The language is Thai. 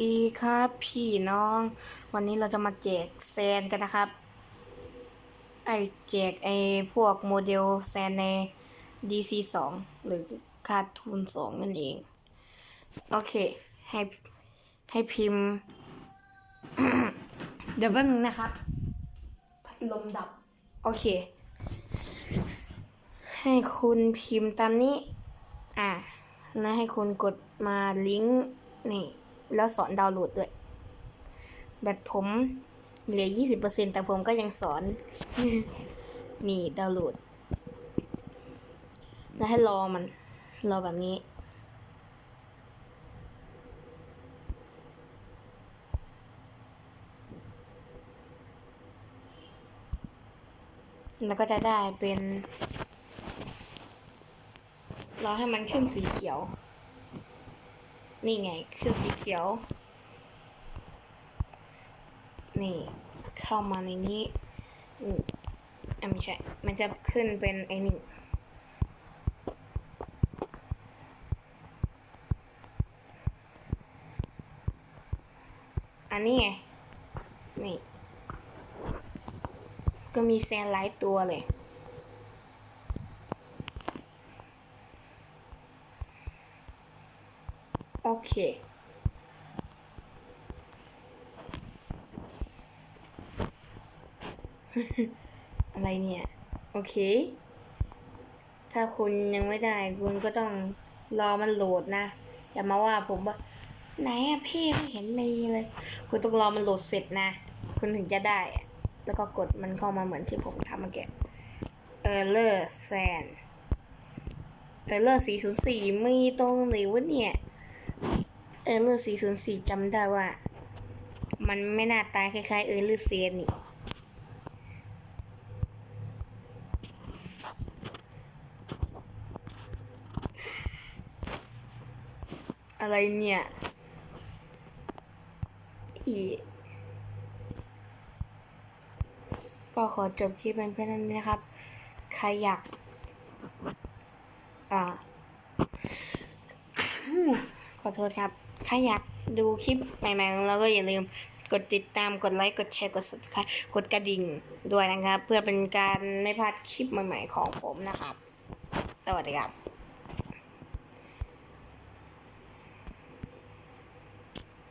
ดีครับพี่น้อง วันนี้เราจะมาแจกแซนกันนะครับ ไอแจกไอพวกโมเดลแซนใน DC 2หรือคาร์ทูน2นั่นเอง โอเค ให้ให้พิมพ์ เดี๋ยวแป๊บนึงนะครับ พัดลมดับ โอเค ให้คุณพิมพ์ตามนี้ อ่าแล้วให้คุณกดมาลิงก์นี่ แล้วสอนดาวน์โหลดด้วย แบตผมเหลือ 20%แต่ผมก็ยังสอน นี่ดาวน์โหลด แล้วให้รอมัน รอแบบนี้ แล้วก็จะได้เป็น รอให้มันขึ้นสีเขียว นี่ไงขึ้นสีเขียว นี่ เข้ามาในนี้อืมอ่ไม่ใช่ มันจะขึ้นเป็นไอ้นี่อันนี้ไง นี่ ก็มีแซนไลท์ตัวเลย โอเคอะไรเนี่ย โอเค ถ้าคุณยังไม่ได้คุณก็ต้องรอมันโหลดนะ อย่ามาว่าผมว่า ไหนอะพี่ไม่เห็นมีเลย คุณต้องรอมันโหลดเสร็จนะ คุณถึงจะได้ แล้วก็กดมันเข้ามาเหมือนที่ผมทำเมื่อกี้เออเลอร์แซนเออเลอร์สี่ศูนย์สี่มีตรงไหนวะเนี่ย เออร์เลอร์404จำได้ว่า มันไม่น่าตายคล้ายๆเออร์เลอร์เซียนนี่อะไรเนี่ย อีก็ขอจบคลิปเป็นเพื่อนนี้นะครับ ใครอยาก อ่า ขอโทษครับ ถ้าอยากดูคลิปใหม่ๆของเราก็อย่าลืมกดติดตามกดไลค์กดแชร์กด subscribe กดกระดิ่งด้วยนะครับ เพื่อเป็นการไม่พลาดคลิปใหม่ๆของผมนะครับ สวัสดีครับ